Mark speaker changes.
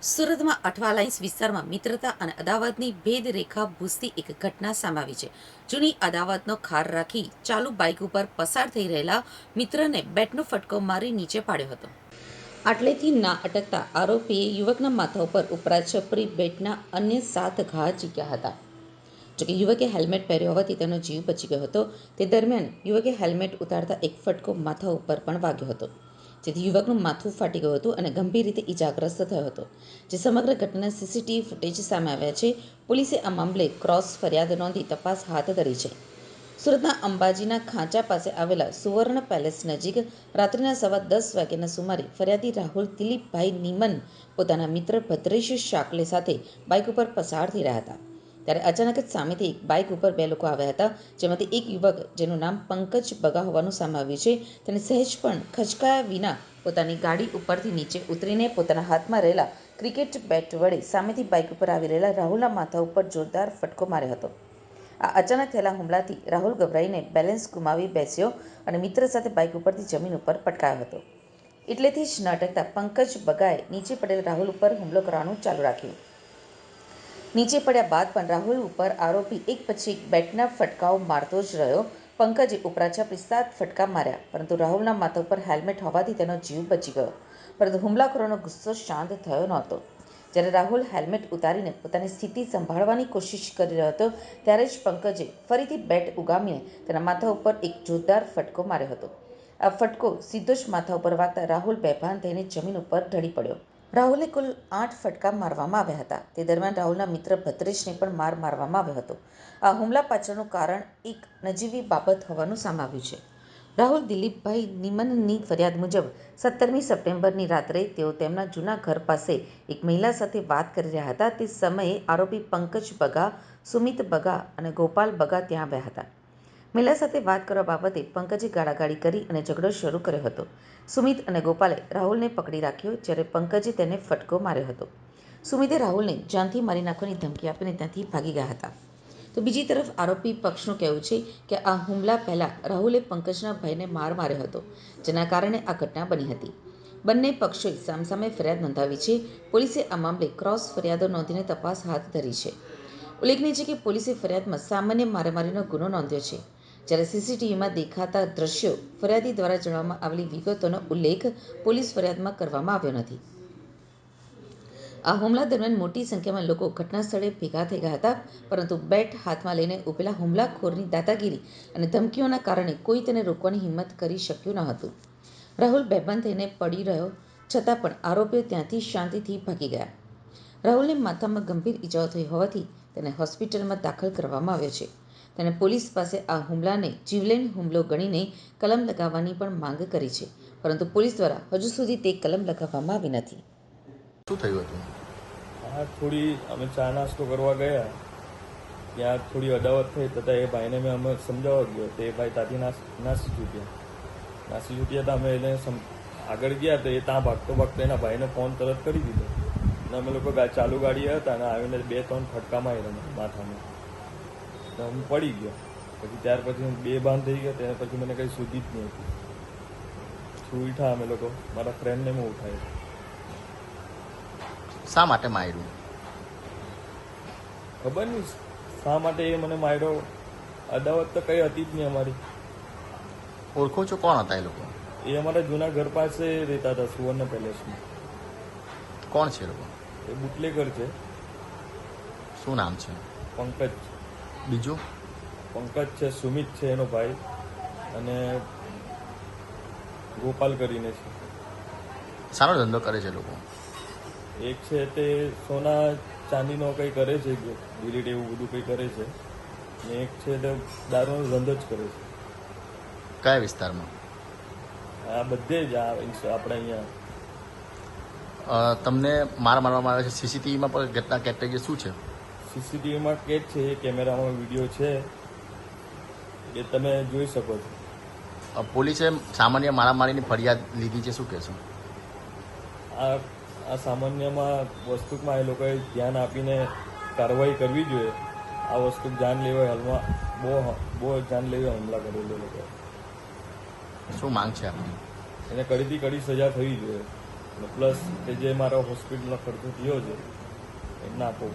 Speaker 1: સુરતમાં અઠવા લાઇન્સ વિસ્તારમાં મિત્રતા અને અદાવતની ભેદરેખા ભૂસતી એક ઘટના સમાવી છે. જૂની અદાવતનો ખાર રાખી ચાલુ બાઇક ઉપર પસાર થઈ રહેલા મિત્રને બેટનો ફટકો મારી નીચે પાડ્યો હતો. આટલેથી ના અટકતા આરોપીએ યુવકના માથા ઉપર ઉપરા છપરી બેટના અન્ય સાત ઘા ચીક્યા હતા. જોકે યુવકે હેલ્મેટ પહેર્યો હોવાથી તેનો જીવ બચી ગયો હતો. તે દરમિયાન યુવકે હેલ્મેટ ઉતારતા એક ફટકો માથા ઉપર પણ વાગ્યો હતો. જેથી યુવકનું માથું ફાટી ગયું હતું અને ગંભીર રીતે ઈજાગ્રસ્ત થયો હતો. જે સમગ્ર ઘટના સીસીટીવી ફૂટેજ સામે આવ્યા છે. પોલીસે આ મામલે ક્રોસ ફરિયાદ નોંધી તપાસ હાથ ધરી છે. સુરતના અંબાજીના ખાંચા પાસે આવેલા સુવર્ણ પેલેસ નજીક રાત્રિના સવા દસ વાગ્યાના સુમારે ફરિયાદી રાહુલ દિલીપભાઈ નીમન પોતાના મિત્ર ભદ્રેશ શાકલે સાથે બાઇક ઉપર પસાર થઈ રહ્યા હતા. ત્યારે અચાનક જ સામેથી બાઇક ઉપર બે લોકો આવ્યા હતા, જેમાંથી એક યુવક, જેનું નામ પંકજ બગા હોવાનું સામે આવ્યું છે. તેને સહેજ પણ ખચકાયા વિના પોતાની ગાડી ઉપરથી નીચે ઉતરીને પોતાના હાથમાં રહેલા ક્રિકેટ બેટ વડે સામેથી બાઇક ઉપર આવી રહેલા રાહુલના માથા ઉપર જોરદાર ફટકો માર્યો હતો. આ અચાનક થયેલા હુમલાથી રાહુલ ગભરાઈને બેલેન્સ ગુમાવી બેસ્યો અને મિત્ર સાથે બાઇક ઉપરથી જમીન ઉપર પટકાયો હતો. એટલેથી જ ન પંકજ બગાએ નીચે પડેલ રાહુલ ઉપર હુમલો કરવાનું ચાલુ રાખ્યું. નીચે પડ્યા બાદ પણ રાહુલ ઉપર આરોપી એક પછી એક બેટના ફટકાઓ મારતો જ રહ્યો. પંકજે ઉપરાછા પિસ્તાદ ફટકા માર્યા, પરંતુ રાહુલના માથા ઉપર હેલ્મેટ હોવાથી તેનો જીવ બચી ગયો. પરંતુ હુમલાખોરોનો ગુસ્સો શાંત થયો નહોતો. જ્યારે રાહુલ હેલ્મેટ ઉતારીને પોતાની સ્થિતિ સંભાળવાની કોશિશ કરી રહ્યો હતો, ત્યારે જ પંકજે ફરીથી બેટ ઉગામીને તેના માથા ઉપર એક જોરદાર ફટકો માર્યો હતો. આ ફટકો સીધો જ માથા ઉપર વાગતા રાહુલ બેભાન થઈને જમીન ઉપર ઢળી પડ્યો. રાહુલે કુલ આઠ ફટકા મારવામાં આવ્યા હતા. તે દરમિયાન રાહુલના મિત્ર ભદ્રેશને પણ માર મારવામાં આવ્યો હતો. આ હુમલા પાછળનું કારણ એક નજીવી બાબત હોવાનું સામે આવ્યું છે. રાહુલ દિલીપભાઈ નિમનની ફરિયાદ મુજબ સત્તરમી સપ્ટેમ્બરની રાત્રે તેઓ તેમના જૂના ઘર પાસે એક મહિલા સાથે વાત કરી રહ્યા હતા. તે સમયે આરોપી પંકજ બગા, સુમિત બગા અને ગોપાલ બગા ત્યાં આવ્યા હતા. મહિલા સાથે વાત કરવા બાબતે પંકજે ગાળાગાળી કરી અને ઝઘડો શરૂ કર્યો હતો. સુમિત અને ગોપાલે રાહુલને પકડી રાખ્યો, જ્યારે પંકજે તેને ફટકો માર્યો હતો. સુમિતે રાહુલને જાનથી મારી નાખવાની ધમકી આપીને ત્યાંથી ભાગી ગયા હતા. તો બીજી તરફ આરોપી પક્ષનું કહેવું છે કે આ હુમલા પહેલાં રાહુલે પંકજના ભાઈને માર માર્યો હતો, જેના કારણે આ ઘટના બની હતી. બંને પક્ષોએ સામસામે ફરિયાદ નોંધાવી છે. પોલીસે આ મામલે ક્રોસ ફરિયાદો નોંધીને તપાસ હાથ ધરી છે. ઉલ્લેખનીય છે કે પોલીસે ફરિયાદમાં સામાન્ય મારામારીનો ગુનો નોંધ્યો છે. જ્યારે સીસીટીવીમાં દેખાતા દ્રશ્યો ફરિયાદી દ્વારા જણાવવામાં આવેલી વિગતોનો ઉલ્લેખ પોલીસ ફરિયાદમાં કરવામાં આવ્યો નથી. આ હુમલા દરમિયાન મોટી સંખ્યામાં લોકો ઘટના સ્થળે ભેગા થઈ ગયા હતા, પરંતુ બેટ હાથમાં લઈને ઉભેલા હુમલાખોરની દાદાગીરી અને ધમકીઓના કારણે કોઈ તેને રોકવાની હિંમત કરી શક્યું ન હતું. રાહુલ બેભાન થઈને પડી રહ્યો, છતાં પણ આરોપીઓ ત્યાંથી શાંતિથી ભાગી ગયા. રાહુલને માથામાં ગંભીર ઈજાઓ થઈ હોવાથી તેને હોસ્પિટલમાં દાખલ કરવામાં આવ્યો છે. તેણે પોલીસ પાસે આ હુમલાને જીવલેણ હુમલો ગણીને કલમ લગાવવાની પણ માંગ કરી છે. પરંતુ પોલીસ દ્વારા હજુ સુધી તે કલમ લગાવવામાં આવી નથી.
Speaker 2: શું થયું હતું?
Speaker 3: હા થોડી અમે ચા નાસ્તો કરવા ગયા. ત્યાં થોડી અદાવત થઈ તથા એ ભાઈને મેં અમે સમજાવવા ગયો તો એ ભાઈ તાથી નાસ છૂટ્યા નાસી છૂટ્યા તો અમે એને આગળ ગયા તો એ ત્યાં ભાગતો ભાગતો એના ભાઈને ફોન તરત કરી દીધો. અને અમે લોકો ચાલુ ગાડી હતા અને આવીને બે ત્રણ ફટકા માર્યા માથામાં. તો હું પડી ગયો. પછી ત્યાર પછી હું બે બાંધ થઈ ગયો ત્યાર પછી મને કંઈ સુધી જ નહીં હતું. છું ઉઠા અમે લોકો? મારા ફ્રેન્ડને હું ઉઠાવ્યો
Speaker 2: શા માટે માર્યું?
Speaker 3: ખબર નહીં શા માટે એ મને માર્યો? અદાવત તો કઈ હતી જ નહીં અમારી.
Speaker 2: ઓળખો છો કોણ હતા એ લોકો?
Speaker 3: એ અમારા જૂના ઘર પાસે રહેતા હતા સુવર્ણ પેલેસમાં
Speaker 2: કોણ છે લોકો?
Speaker 3: એ બુટલેકર છે.
Speaker 2: શું નામ છે?
Speaker 3: પંકજ.
Speaker 2: બીજું?
Speaker 3: પંકજ છે સુમિત છે એનો ભાઈ. અને ગોપાલ કરીને છે.
Speaker 2: સારો ધંધો કરે છે લોકો.
Speaker 3: એક છે તે સોના ચાંદીનો કંઈ કરે છે ડિલીટ એવું બધું કંઈ કરે છે. ને એક છે તે દારૂનો ધંધો જ કરે છે.
Speaker 2: કયા વિસ્તારમાં?
Speaker 3: આ બધે જ આ આપણે અહીંયા.
Speaker 2: તમને માર મારવામાં આવે છે સીસીટીવીમાં પણ ઘટના કેટેગરી શું છે?
Speaker 3: સીસીટીવીમાં કેદ છે એ કેમેરામાં વીડિયો છે એ તમે જોઈ શકો છો.
Speaker 2: પોલીસે સામાન્ય મારામારીની ફરિયાદ લીધી છે શું કહેશો?
Speaker 3: આ આ સામાન્યમાં વસ્તુમાં એ લોકોએ ધ્યાન આપીને કાર્યવાહી કરવી જોઈએ. આ વસ્તુ જાન લેવા હાલમાં બહુ બહુ જાન લેવા હુમલા કરેલો એ લોકોએ.
Speaker 2: શું માંગ છે આપની?
Speaker 3: એને કડીથી કડી સજા થવી જોઈએ. પ્લસ કે જે મારો હોસ્પિટલનો ખર્ચો થયો છે એ નાખવો